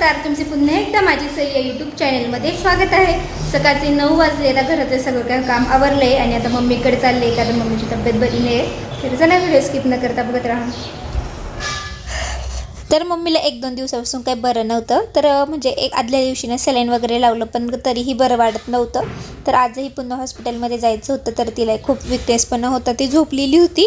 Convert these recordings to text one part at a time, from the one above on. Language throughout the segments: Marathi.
नमस्कार तुमचे पुन्हा एकदा माझी सई या यूट्यूब चॅनलमध्ये स्वागत आहे. सकाळचे नऊ वाजले आता घरातलं सगळं काय काम आवरलं आहे आणि आता मम्मीकडे चालले आहे कारण मम्मीची तब्येत बरी नाही. आहे तर चला व्हिडिओ स्किप न करता बघत राहा. तर मम्मीला एक दोन दिवसापासून काही बरं नव्हतं. तर म्हणजे एक आदल्या दिवशीनं सलाईन वगैरे लावलं पण तरीही बरं वाटत नव्हतं. तर आजही पुन्हा हॉस्पिटलमध्ये जायचं होतं तर तिला खूप विकनेस पण होता. ती झोपलेली होती.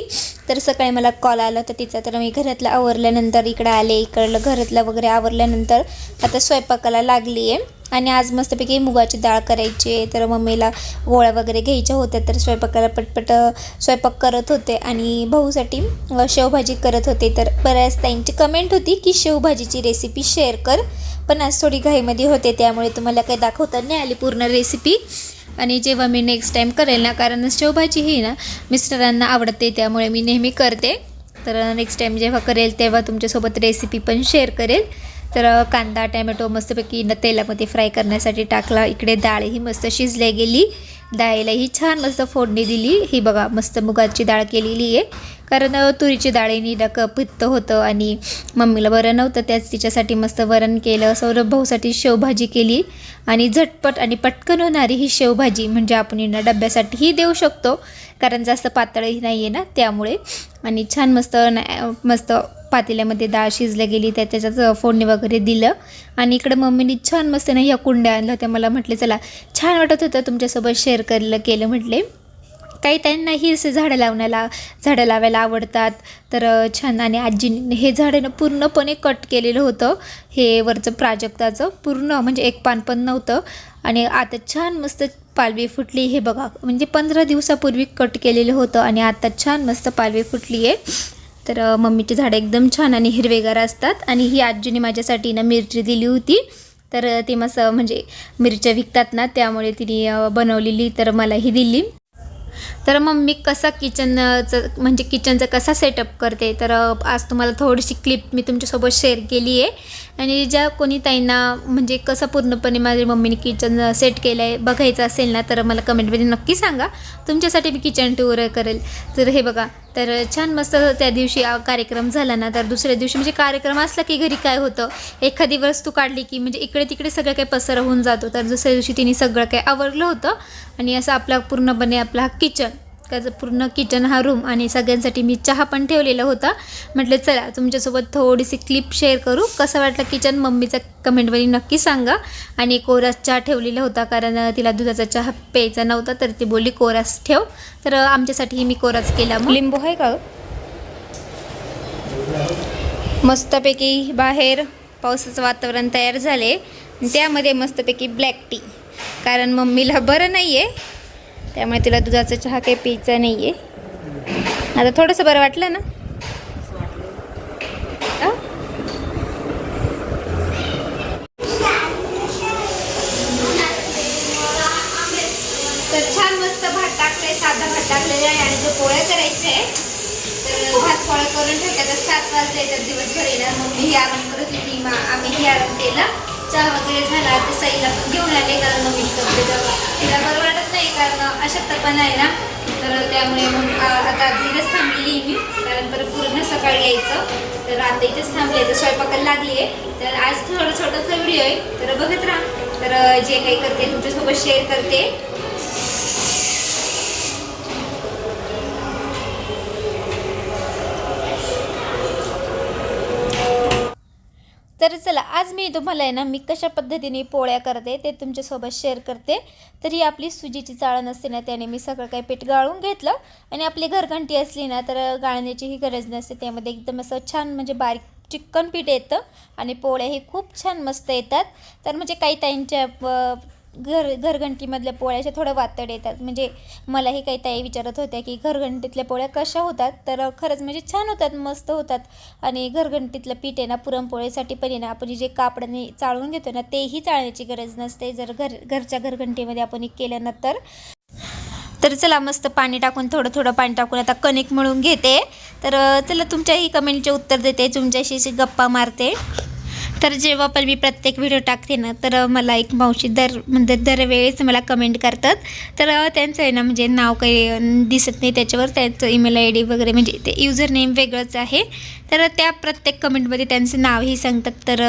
तर सकाळी मला कॉल आला होता तिचा तर मी घरातलं आवरल्यानंतर इकडं आले इकडलं घरातलं वगैरे आवरल्यानंतर आता स्वयंपाकाला लागली आहे आणि आज मस्तपैकी मुगाची डाळ करायची आहे. तर मम्मीला गोळ्या वगैरे घ्यायच्या होत्या तर स्वयंपाकाला पटपट स्वयंपाक करत होते आणि भाऊसाठी शेवभाजी करत होते. तर बऱ्याच ताईंची कमेंट होती की शेवभाजीची रेसिपी शेअर कर. पण आज थोडी घाईमध्ये होते त्यामुळे तुम्हाला काही दाखवता नाही आली पूर्ण रेसिपी आणि जेव्हा मी नेक्स्ट टाईम करेल ना कारण शेवभाजी ही ना मिस्टरांना आवडते त्यामुळे मी नेहमी करते. तर नेक्स्ट टाईम जेव्हा करेल तेव्हा तुमच्यासोबत रेसिपी पण शेअर करेल. तर कांदा टॅमॅटो मस्तपैकी न तेलामध्ये फ्राय करण्यासाठी टाकला. इकडे डाळ ही मस्त शिजल्या गेली. डाळीलाही छान मस्त फोडणी दिली. ही बघा मस्त मुगाची डाळ केलेली आहे. कारण तुरीची डाळीनी डक पित्त होतं आणि मम्मीला बरं नव्हतं. त्याच तिच्यासाठी मस्त वरण केलं. सौरभ भाऊसाठी शेवभाजी केली. आणि झटपट आणि पटकन होणारी ही शेवभाजी म्हणजे आपण यांना डब्यासाठीही देऊ शकतो. कारण जास्त पातळही नाही आहे ना त्यामुळे. आणि छान मस्त मस्त पातेल्यामध्ये डाळ शिजल्या गेली त्या त्याच्यात फोडणी वगैरे दिलं. आणि इकडं मम्मीने छान मस्त ना ह्या कुंड्या आणल्या होत्या. मला म्हटले चला छान वाटत होतं तुमच्यासोबत शेअर करलं केलं म्हटले. काही त्यांनाही असे झाडं लावण्याला झाडं लावायला आवडतात. तर छान आणि आजीने हे झाडं ना पूर्णपणे कट केलेलं होतं. हे वरचं प्राजक्ताचं पूर्ण म्हणजे एक पान पण नव्हतं. आणि आता छान मस्त पालवी फुटली. हे बघा म्हणजे पंधरा दिवसापूर्वी कट केलेलं होतं. आणि आता छान मस्त पालवी फुटली आहे तर मम्मीची झाडं एकदम छान आणि हिरवेगार असतात. आणि ही आजीने माझ्यासाठी ना मिरची दिली होती. तर ती मस्त म्हणजे मिरच्या विकतात ना त्यामुळे तिने बनवलेली तर मला ही दिली. तर मग मी कसा किचनचं म्हणजे किचनचा कसा सेटअप करते? तर आज तुम्हाला थोडीशी क्लिप मी तुमच्यासोबत शेअर केली आहे. आणि ज्या कोणी ताईंना म्हणजे कसं पूर्णपणे माझ्या मम्मीने किचन सेट केलं आहे बघायचं असेल ना तर मला कमेंटमध्ये नक्की सांगा. तुमच्यासाठी मी किचन टूर करेल. तर हे बघा तर छान मस्त त्या दिवशी कार्यक्रम झाला ना तर दुसऱ्या दिवशी म्हणजे कार्यक्रम असला की घरी काय होतं? एखादी वस्तू काढली की म्हणजे इकडे तिकडे सगळं काही पसर होऊन जातो. तर दुसऱ्या दिवशी तिने सगळं काही आवरलं होतं आणि असं आपला पूर्णपणे आपला हा किचन त्याचं पूर्ण किचन हा रूम आणि सगळ्यांसाठी मी चहा पण ठेवलेला होता. म्हटलं चला तुमच्यासोबत थोडीशी क्लिप शेअर करू. कसं वाटलं किचन? मम्मीचा कमेंटमध्ये नक्की सांगा. आणि कोरास चहा ठेवलेला होता कारण तिला दुधाचा चहा प्यायचा नव्हता तर ती बोलली कोरास ठेव. तर आमच्यासाठीही मी कोरास केला लिंबू आहे का? मस्तपैकी बाहेर पावसाचं वातावरण तयार झाले. त्यामध्ये मस्तपैकी ब्लॅक टी कारण मम्मीला बरं नाही आहे त्यामुळे तिला दुधाचा चहा काही प्यायचा नाही आहे आता थोडंसं बरं वाटलं ना? आ? तर छान मस्त भात टाकलंय साधा भात टाकलेला आहे आणि जो पोळ्या करायचे आहे तर भात पोळ्या करून ठेवतात तर सात वाजले तर दिवसभर येणार. मम्मी ही आराम करत होती मा आम्हीही आराम केला. चहा वगैरे झाला तर सईला पण घेऊन आले कारण मी तिला बरं वाटत नाही कारण अशक्तपणा आहे ना. तर त्यामुळे मग आता आजीलाच थांबलेली मी. कारण परत पूर्ण सकाळी यायचं. तर आता इथेच थांबले तर स्वयंपाकाला लागली आहे. तर आज थोडं छोटासा व्हिडिओ आहे. तर बघत राहा. तर जे काही करते तुमच्यासोबत शेअर करते तर चला आज मी तुम्हाला आहे ना मी कशा पद्धतीने पोळ्या करते ते तुमच्यासोबत शेअर करते. तर ही आपली सुजीची चाळण असते ना त्याने मी सगळं काही पीठ गाळून घेतलं. आणि आपली घरघंटी असली ना तर गाळण्याचीही गरज नसते. त्यामध्ये एकदम असं छान म्हणजे बारीक चिकन पीठ येतं. आणि पोळ्याही खूप छान मस्त येतात. तर म्हणजे काही ताईंच्या घर घरघंटीमधल्या पोळ्याच्या थोडं वातड येतात. म्हणजे मलाही काही ताई विचारत होत्या की घरघंटीतल्या पोळ्या कशा होतात? तर खरंच म्हणजे छान होतात मस्त होतात. आणि घरघंटीतलं पीठ आहे ना पुरणपोळीसाठी पण आहे ना आपण जे कापडाने चाळून घेतो ना तेही चाळण्याची गरज नसते. जर घर घरच्या घरघंटीमध्ये आपण केलं ना तर. तर चला मस्त पाणी टाकून थोडं थोडं पाणी टाकून आता कणिक मळून घेते. तर चला तुमच्याही कमेंटचे उत्तर देते. तुमच्याशी अशी गप्पा मारते. तर जेव्हा पण मी प्रत्येक व्हिडिओ टाकते ना तर मला एक मावशी दर म्हणजे दरवेळेस मला कमेंट करतात. तर त्यांचं आहे ना म्हणजे नाव काही दिसत नाही त्याच्यावर. त्यांचं ईमेल आय डी वगैरे म्हणजे ते युजर नेम वेगळंच आहे. तर त्या प्रत्येक कमेंटमध्ये त्यांचं नावही सांगतात. तर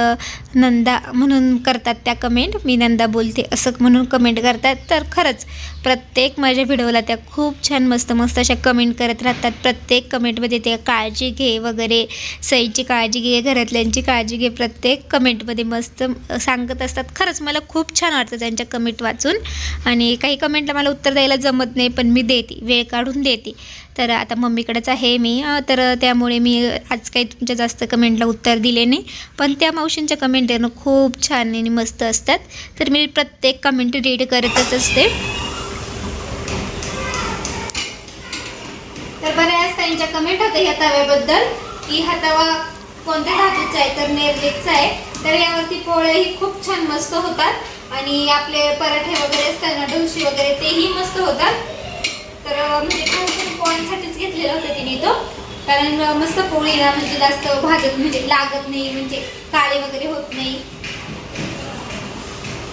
नंदा म्हणून करतात त्या कमेंट मी नंदा बोलते असं म्हणून कमेंट करतात. तर खरंच प्रत्येक माझ्या व्हिडिओला त्या खूप छान मस्त मस्त अशा कमेंट करत राहतात. प्रत्येक कमेंटमध्ये ते काळजी घे वगैरे सईची काळजी घे घरातल्यांची काळजी घे प्रत्येक कमेंटमध्ये मस्त सांगत असतात. खरंच मला खूप छान वाटतं त्यांच्या कमेंट वाचून. आणि काही कमेंटला मला उत्तर द्यायला जमत नाही पण मी देते वेळ काढून देते. तर आता मम्मीकडेच आहे मी तर त्यामुळे मी आज काही तुमच्या जास्त कमेंटला उत्तर दिले नाही. पण त्या मावशींच्या कमेंट देणं खूप छान आणि मस्त असतात. तर मी प्रत्येक कमेंट रीड करतच असते. त्यांच्या कमेंट होत्या ह्या तव्याबद्दल. की हा तवा कोणत्या धातूचा आहे? तर नेरलेकचा आहे. तर यावरती पोळेही खूप छान मस्त होतात. आणि आपले पराठे वगैरे असतात ना डोशी वगैरे तेही मस्त होतात. तर म्हणजे खास पोळ्यांसाठीच घेतलेलं होतं तिने तो. कारण मस्त पोळीला म्हणजे जास्त भाजत म्हणजे लागत नाही म्हणजे काळे वगैरे होत नाही.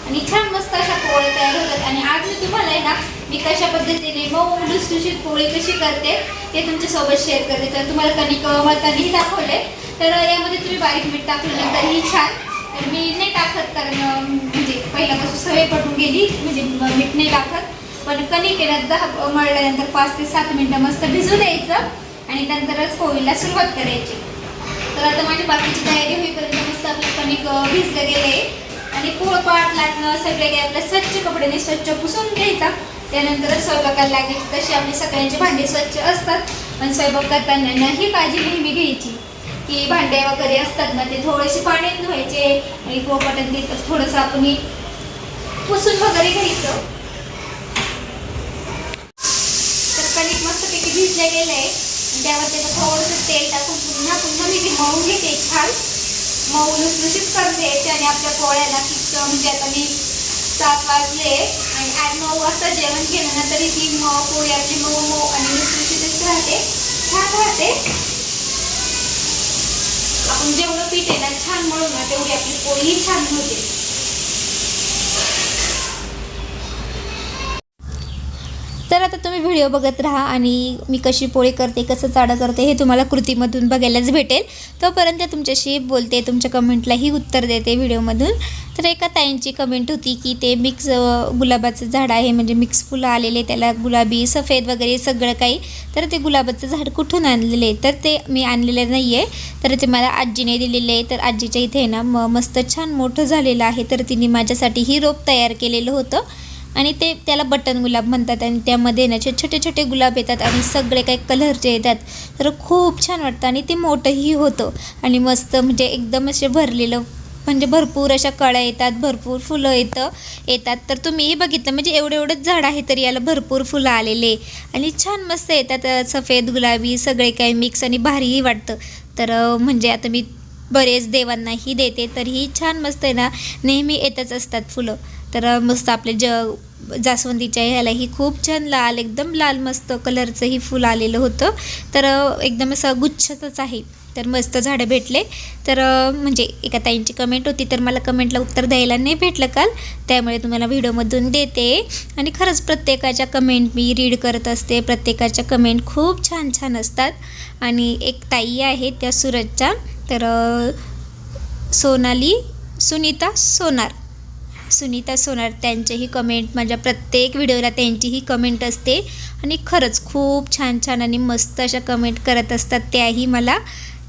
आणि छान मस्त अशा पोळ्या तयार होतात. आणि आज मी तुम्हाला आहे ना मी कशा पद्धतीने मऊ लुसलुशीत पोळी कशी करते ते तुमच्यासोबत शेअर करते. तर तुम्हाला कणिक मळतानाही दाखवले तर यामध्ये तुम्ही बारीक मीठ टाकल्यानंतरही छान. तर मी नाही टाकत कारण म्हणजे पहिल्यापासून सवय पटून गेली म्हणजे मीठ नाही टाकत. पण कणिक आहे दहा मळल्यानंतर पाच ते सात मिनटं मस्त भिजू द्यायचं आणि नंतरच पोळीला सुरुवात करायची. तर आता माझी बाकीची तयारी होईपर्यंत मस्त आपलं कणिक अं, भिजलं गेले आणि पोळपाट लागणं सगळे काही स्वच्छ कपड्याने स्वच्छ पुसून घ्यायचा. त्यानंतरच स्वयंपाकाला लागेल तशी आपली सगळ्यांचे भांडे स्वच्छ असतात. पण स्वयंपाक करताना ना ही काळजी नेहमी घ्यायची की भांडे वगैरे असतात ना ते थोडेसे पाण्यात धुवायचे आणि पोळपाटात ते थोडंसं आपण पुसून वगैरे घ्यायचं. तर कणिक मस्तपैकी भिजलं गेलं आहे. त्यावर त्याचं थोडंसं तेल टाकून पुन्हा पुन्हा मी ते मळून घेते छान. मऊ लुसलुशीत करते आणि आपल्या पोळ्याला की म्हणजे आता मी सात वाजले आणि आठ नऊ वाजता जेवण केलं ना तरी ती मऊ पोळी आपली मऊ मऊ आणि लुसलुशीतच राहते. छान राहते. आपण जेवढं पीठ आहे ना छान मळू ना तेवढी आपली पोळीही छान होते. तर आता तुम्ही व्हिडिओ बघत राहा आणि मी कशी पोळी करते कसं चाडं करते हे तुम्हाला कृतीमधून बघायलाच भेटेल. तोपर्यंत तुमच्याशी बोलते तुमच्या कमेंटलाही उत्तर देते व्हिडिओमधून. तर एका ताईंची कमेंट होती की ते मिक्स गुलाबाचं झाड आहे म्हणजे मिक्स फुलं आलेले त्याला गुलाबी सफेद वगैरे सगळं काही. तर ते गुलाबाचं झाड कुठून आणलेले? आहे तर ते मी आणलेलं नाही आहे तर ते मला आजीने दिलेले आहे. तर आजीच्या इथे आहे ना म मस्त छान मोठं झालेलं आहे. तर तिने माझ्यासाठी ही रोप तयार केलेलं होतं. आणि ते त्याला बटन गुलाब म्हणतात आणि त्यामध्ये ना छोटे छोटे गुलाब येतात आणि सगळे काही कलरचे येतात तर खूप छान वाटतं आणि ते मोठंही होतं. आणि मस्त म्हणजे एकदम असे भरलेलं म्हणजे भरपूर अशा कळ्या येतात भरपूर फुलं येतं येतात. तर तुम्हीही बघितलं म्हणजे एवढं एवढंच झाड आहे तरी याला भरपूर फुलं आलेले. आणि छान मस्त येतात सफेद गुलाबी सगळे काही मिक्स आणि भारीही वाटतं. तर म्हणजे आता मी बरेच देवांनाही देते तरीही छान मस्त आहे ना नेहमी येतच असतात फुलं. तर मस्त आपले ज जास्वंदीच्या ह्यालाही खूप छान लाल एकदम लाल मस्त कलरचंही फुल आलेलं होतं. तर एकदम असं गुच्छतच आहे. तर मस्त झाडं भेटले. तर म्हणजे एका ताईंची कमेंट होती तर मला कमेंटला उत्तर द्यायला नाही भेटलं काल. त्यामुळे तुम्हाला व्हिडिओमधून देते. आणि खरंच प्रत्येकाच्या कमेंट मी रीड करत असते. प्रत्येकाच्या कमेंट खूप छान छान असतात. आणि एक ताई आहे त्या सुरतच्या तर सोनाली सुनीता सोनार. सुनीता सोनार त्यांचेही कमेंट माझ्या प्रत्येक व्हिडिओला त्यांचीही कमेंट असते. आणि खरंच खूप छान छान आणि मस्त अशा कमेंट करत असतात त्याही मला.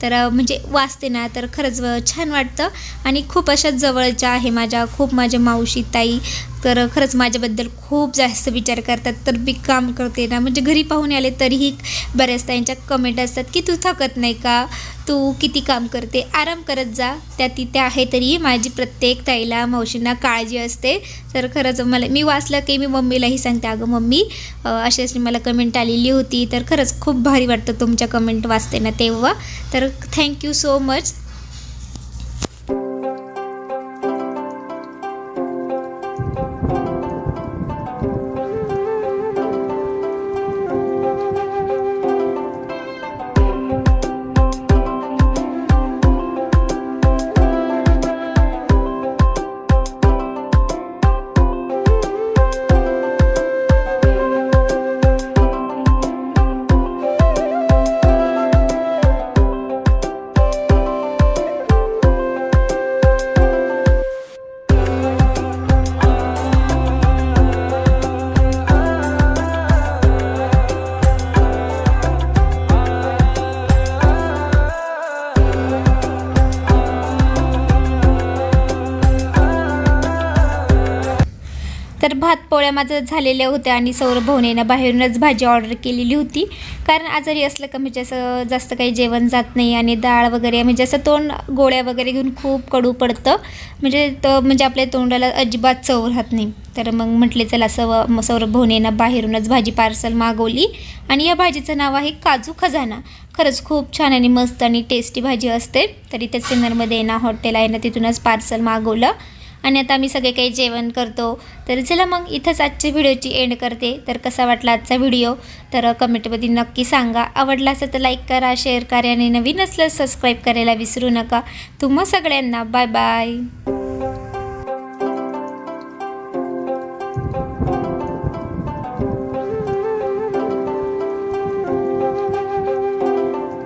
तर म्हणजे वाचते ना तर खरंच छान वाटतं. आणि खूप अशा जवळच्या आहे माझ्या खूप माझ्या मावशी ताई तर खरंच माझ्याबद्दल खूप जास्त विचार करतात. तर मी काम करते ना म्हणजे घरी पाहून आले तरीही बऱ्याचदा यांच्या कमेंट असतात की तू थकत नाही का? तू किती काम करते? आराम करत जा. त्या तिथे आहे तरी माझी प्रत्येक ताईला मावशींना काळजी असते. तर खरंच मला मी वाचलं की मी मम्मीलाही सांगते अगं मम्मी अशी अशी मला कमेंट आलेली होती. तर खरंच खूप भारी वाटतं तुमच्या कमेंट वाचते ना तेव्हा. तर थँक्यू सो मच तर भात पोळ्या माझं झालेल्या होत्या आणि सौरभ भाऊनेनं बाहेरूनच भाजी ऑर्डर केलेली होती. कारण आजारी असलं का म्हणजे असं जास्त काही जेवण जात नाही आणि डाळ वगैरे म्हणजे असं तोंड गोळ्या वगैरे घेऊन खूप कडू पडतं. म्हणजे तर म्हणजे आपल्या तोंडाला अजिबात चव राहत नाही. तर मग म्हटले चला सव सौरभ भवनेनं बाहेरूनच भाजी पार्सल मागवली आणि या भाजीचं नाव आहे काजू खजाना. खरंच खूप छान आणि मस्त आणि टेस्टी भाजी असते. तरी त्या सिन्नरमध्ये ना हॉटेल आहे ना तिथूनच पार्सल मागवलं. आणि आता आम्ही सगळे काही जेवण करतो. तर चला मग इथंच आजच्या व्हिडिओची एंड करते. तर कसा वाटला आजचा व्हिडिओ? तर कमेंटमध्ये नक्की सांगा. आवडला असेल तर लाईक करा शेअर करा आणि नवीन असलं सबस्क्राईब करायला विसरू नका. तुम्हा सगळ्यांना बाय बाय